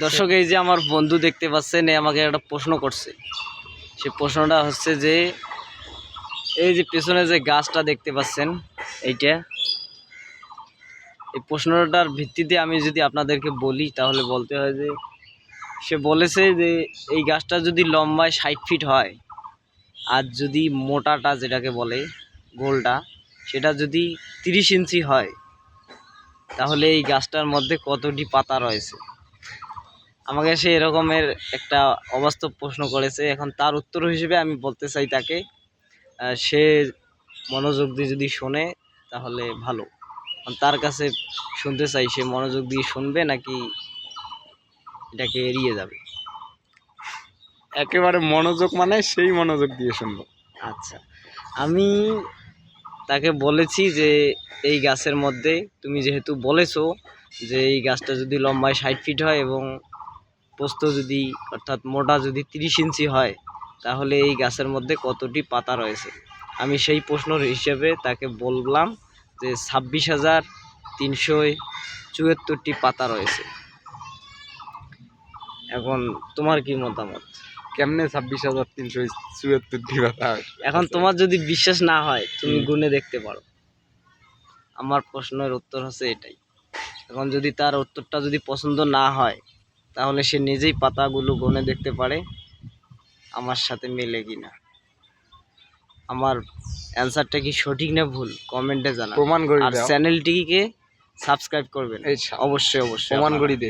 দর্শক, এই যে আমার বন্ধু দেখতে পাচ্ছেন, এ আমাকে একটা প্রশ্ন করছে। সে প্রশ্নটা হচ্ছে যে, এই যে পেছনে যে গাছটা দেখতে পাচ্ছেন, এইটা, এই প্রশ্নটার ভিত্তিতে আমি যদি আপনাদেরকে বলি, তাহলে বলতে হয় যে, সে বলেছে যে, এই গাছটা যদি লম্বায় ষাট ফিট হয়, আর যদি মোটাটা যেটাকে বলে, গোলটা, সেটা যদি তিরিশ ইঞ্চি হয়, তাহলে এই গাছটার মধ্যে কতটি পাতা রয়েছে? আমাকে সে এরকমের একটা অবাস্তব প্রশ্ন করেছে। এখন তার উত্তর হিসেবে আমি বলতে চাই তাকে সে মনোযোগ দিয়ে যদি শোনে তাহলে ভালো। তার কাছে শুনতে চাই সে মনোযোগ দিয়ে শুনবে নাকি এটাকে এড়িয়ে যাবে? একেবারে মনোযোগ মানে সেই মনোযোগ দিয়ে শুনব। আচ্ছা আমি তাকে বলেছি যে এই গাছের মধ্যে তুমি যেহেতু বলেছ যে এই গাছটা যদি লম্বায় ষাট ফিট হয় এবং পোস্ত যদি অর্থাৎ মোটা যদি তিরিশ ইঞ্চি হয় তাহলে এই গাছের মধ্যে কতটি পাতা রয়েছে? আমি সেই প্রশ্নর হিসেবে তাকে বললাম যে ছাব্বিশ হাজার তিনশো চুয়াত্তরটি পাতা রয়েছে। এখন তোমার কি মতামত? কেমনে ছাব্বিশ হাজার তিনশো চুয়াত্তরটি পাতা এখন তোমার যদি বিশ্বাস না হয় তুমি। গুনে দেখতে পারো। আমার প্রশ্নের উত্তর হচ্ছে এটাই। এখন যদি তার উত্তরটা যদি পছন্দ না হয় তাহলে সে নিজেই পাতাগুলো গনে দেখতে পারে আমার সাথে মেলে কি না আমার অ্যান্সারটা কি সঠিক না ভুল? কমেন্টে জানা প্রমাণ করি আর চ্যানেলটিকে সাবস্ক্রাইব করবেন। অবশ্যই অবশ্যই প্রমাণ করি দে।